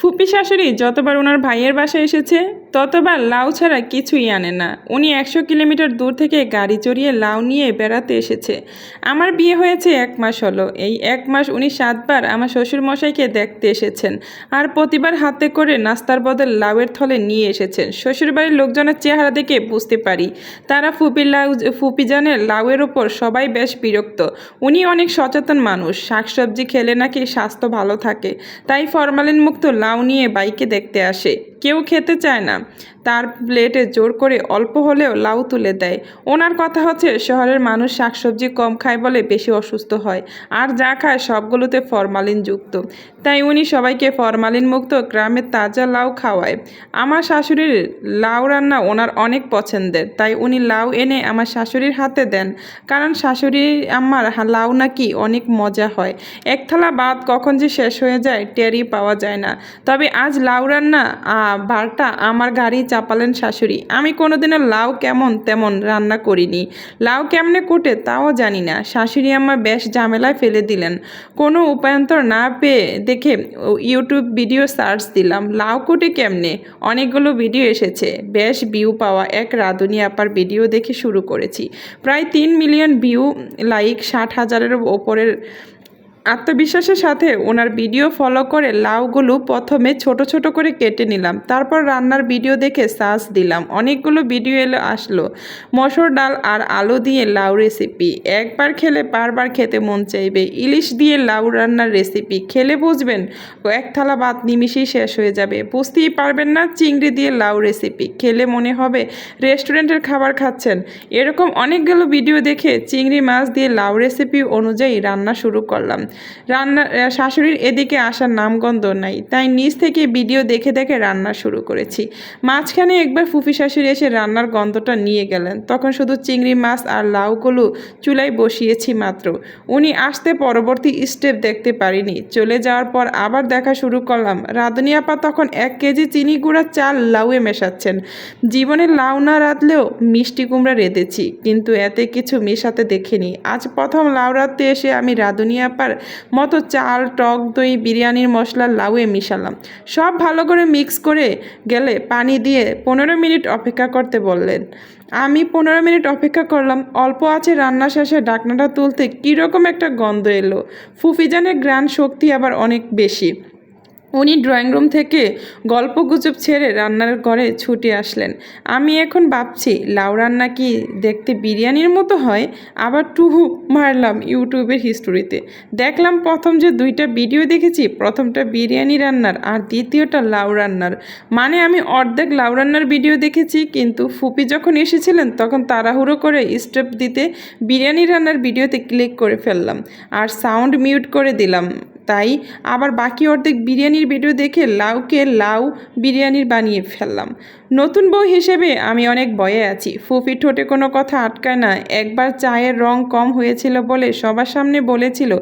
ফুপি শাশুড়ি যতবার ওনার ভাইয়ের বাসায় এসেছে ততবার লাউ ছাড়া কিছুই আনে না। উনি একশো কিলোমিটার দূর থেকে গাড়ি চড়িয়ে লাউ নিয়ে বেড়াতে এসেছে। আমার বিয়ে হয়েছে এক মাস হলো। এই এক মাস উনি সাতবার আমার শ্বশুর মশাইকে দেখতে এসেছেন আর প্রতিবার হাতে করে নাস্তার বদল লাউয়ের থলে নিয়ে এসেছেন। শ্বশুরবাড়ির লোকজনের চেহারা দেখে বুঝতে পারি, তারা ফুপি লাউ ফুপি জানের লাউয়ের ওপর সবাই বেশ বিরক্ত। উনি অনেক সচেতন মানুষ, শাকসবজি খেলে নাকি স্বাস্থ্য ভালো থাকে, তাই ফরমালিন মুক্ত লাউ নিয়ে বাইকে দেখতে আসে। কেউ খেতে চায় না। তার প্লেটে জোর করে অল্প হলেও লাউ তুলে দেয়। ওনার কথা হচ্ছে, শহরের মানুষ শাকসবজি কম খায় বলে বেশি অসুস্থ হয় আর যা খায় সবগুলোতে ফরমালিন যুক্ত। তাই উনি সবাইকে ফরমালিন মুক্ত গ্রামের তাজা লাউ খাওয়ায়। আমার শাশুড়ির লাউ রান্না ওনার অনেক পছন্দের, তাই উনি লাউ এনে আমার শাশুড়ির হাতে দেন। কারণ শাশুড়ি আমার লাউ নাকি অনেক মজা হয়। এক থালা ভাত কখন যে শেষ হয়ে যায়, টেরই পাওয়া যায় না। তবে আজ লাউ রান্না বারটা আমার গাড়ি চাপালেন শাশুড়ি। আমি কোনোদিনও লাউ কেমন তেমন রান্না করিনি। লাউ কেমনে কুটে তাও জানি না। শাশুড়ি আমার বেশ ঝামেলায় ফেলে দিলেন। কোনো উপায়ন্তর না পেয়ে দেখে ইউটিউব ভিডিও সার্চ দিলাম, লাউ কুটে কেমনে? অনেকগুলো ভিডিও এসেছে। বেশ ভিউ পাওয়া এক রাঁধুনি আপার ভিডিও দেখে শুরু করেছি। প্রায় তিন মিলিয়ন ভিউ লাইক ষাট হাজারের ওপরের আত্মবিশ্বাসের সাথে ওনার ভিডিও ফলো করে লাউগুলো প্রথমে ছোট ছোট করে কেটে নিলাম। তারপর রান্নার ভিডিও দেখে সার্চ দিলাম। অনেকগুলো ভিডিও এলো, আসলো। মসুর ডাল আর আলু দিয়ে লাউ রেসিপি একবার খেলে বারবার খেতে মন চাইবে। ইলিশ দিয়ে লাউ রান্নার রেসিপি খেলে বুঝবেন, এক থালা ভাত নিমিশেই শেষ হয়ে যাবে। বুঝতেই পারবেন না, চিংড়ি দিয়ে লাউ রেসিপি খেলে মনে হবে রেস্টুরেন্টের খাবার খাচ্ছেন। এরকম অনেকগুলো ভিডিও দেখে চিংড়ি মাছ দিয়ে লাউ রেসিপি অনুযায়ী রান্না শুরু করলাম। রান্না শাশুড়ির এদিকে আসার নামগন্ধ নাই। তাই নিজ থেকে ভিডিও দেখে দেখে রান্না শুরু করেছি। মাঝখানে একবার ফুফি শাশুড়ি এসে রান্নার গন্ধটা নিয়ে গেলেন। তখন শুধু চিংড়ি মাছ আর লাউগুলো চুলায় বসিয়েছি মাত্র। উনি আসতে পরবর্তী স্টেপ দেখতে পারিনি। চলে যাওয়ার পর আবার দেখা শুরু করলাম। রাধুনি আপা তখন এক কেজি চিনি গুঁড়া চাল লাউয়ে মেশাচ্ছেন। জীবনে লাউ না রাঁধলেও মিষ্টি কুমড়া রেঁধেছি। কিন্তু এতে কিছু মেশাতে দেখিনি। আজ প্রথম লাউ রাঁধতে এসে আমি রাঁধুনি আপার মতো চাল, টক দই, বিরিয়ানির মশলা, লাউয়ে মিশালাম। সব ভালো করে মিক্স করে গেলে পানি দিয়ে পনেরো মিনিট অপেক্ষা করতে বললেন। আমি পনেরো মিনিট অপেক্ষা করলাম, অল্প আছে রান্না শেষে ডাকনাটা তুলতে কীরকম একটা গন্ধ এলো। ফুফিজানের গ্রান শক্তি আবার অনেক বেশি। উনি ড্রয়িং রুম থেকে গল্প গুজব ছেড়ে রান্নার ঘরে ছুটে আসলেন। আমি এখন ভাবছি, লাউ রান্না কি দেখতে বিরিয়ানির মতো হয়? আবার টুহু মারলাম ইউটিউবের হিস্টোরিতে। দেখলাম প্রথম যে দুইটা ভিডিও দেখেছি, প্রথমটা বিরিয়ানি রান্নার আর দ্বিতীয়টা লাউ রান্নার। মানে আমি অর্ধেক লাউ রান্নার ভিডিও দেখেছি, কিন্তু ফুপি যখন এসেছিলেন, তখন তাড়াহুড়ো করে স্টেপ দিতে বিরিয়ানি রান্নার ভিডিওতে ক্লিক করে ফেললাম। আর সাউন্ড মিউট করে দিলাম। তাই আবার বাকি অর্ধেক বিরিয়ানির ভিডিও দেখে লাউকে লাউ বিরিয়ানির বানিয়ে ফেললাম। নতুন বউ হিসেবে আমি অনেক ভয়ে আছি। ফুফি ঠোঁটে কোনো কথা আটকায় না। একবার চায়ের রং কম হয়েছিল বলে সবার সামনে বলেছিল,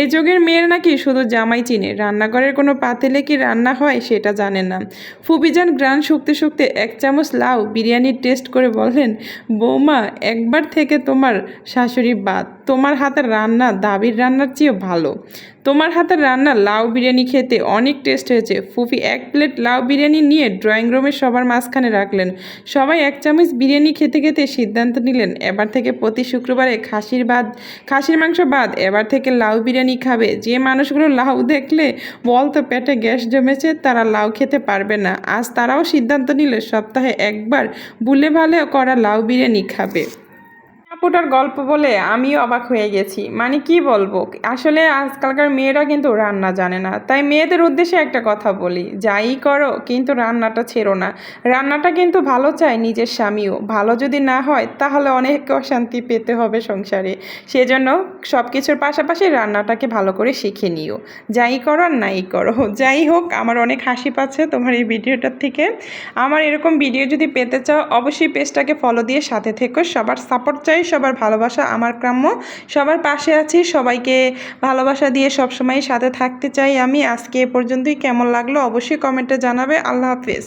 এ যুগের মেয়ের নাকি শুধু জামাই চিনে। রান্নাঘরের কোনো পাতিলে কি রান্না হয় সেটা জানে না। ফুপিজান গ্রান শুকতে শুকতে এক চামচ লাউ বিরিয়ানির টেস্ট করে বললেন, বৌমা, একবার থেকে তোমার শাশুড়ি বাদ। তোমার হাতের রান্না দাবির রান্নার চেয়েও ভালো। তোমার হাতের রান্না লাউ বিরিয়ানি খেতে অনেক টেস্ট হয়েছে। ফুফি এক প্লেট লাউ বিরিয়ানি নিয়ে ড্রয়িং রুমের সবার মাঝখানে রাখলেন। সবাই এক চামচ বিরিয়ানি খেতে খেতে সিদ্ধান্ত নিলেন, এবার থেকে প্রতি শুক্রবারে খাসির বাদ খাসির মাংস বাদ এবার থেকে লাউ বিরিয়ানি খাবে। যে মানুষগুলো লাউ দেখলে বলতো পেটে গ্যাস জমেছে, তারা লাউ খেতে পারবে না। আজ তারাও সিদ্ধান্ত নিলে, সপ্তাহে একবার বুলে ভালে করা লাউ বিরিয়ানি খাবে। আপুটার গল্প বলে আমিও অবাক হয়ে গেছি। মানে কি বলব? আসলে আজকালকার মেয়েরা কিন্তু রান্না জানে না। তাই মেয়েদের উদ্দেশ্যে একটা কথা বলি। যাই করো, কিন্তু রান্নাটা ছেড়ো না। রান্নাটা কিন্তু ভালো চায় নিজের স্বামীও। ভালো যদি না হয়, তাহলে অনেক অশান্তি পেতে হবে সংসারে। সেজন্য সব কিছুর পাশাপাশি রান্নাটাকে ভালো করে শিখে নিও। যাই করো আর নাই করো। যাই হোক, আমার অনেক হাসি পাচ্ছে তোমার এই ভিডিওটার থেকে। আমার এরকম ভিডিও যদি পেতে চাও, অবশ্যই পেজটাকে ফলো দিয়ে সাথে থেকো। সবার সাপোর্ট চাই সবার ভালোবাসা আমার কাম্য সবার পাশে আছি, সবাইকে ভালোবাসা দিয়ে সবসময় সাথে থাকতে চাই আমি। আজকে এ পর্যন্তই। কেমন লাগল অবশ্যই কমেন্টে জানাবে। আল্লাহ হাফেজ।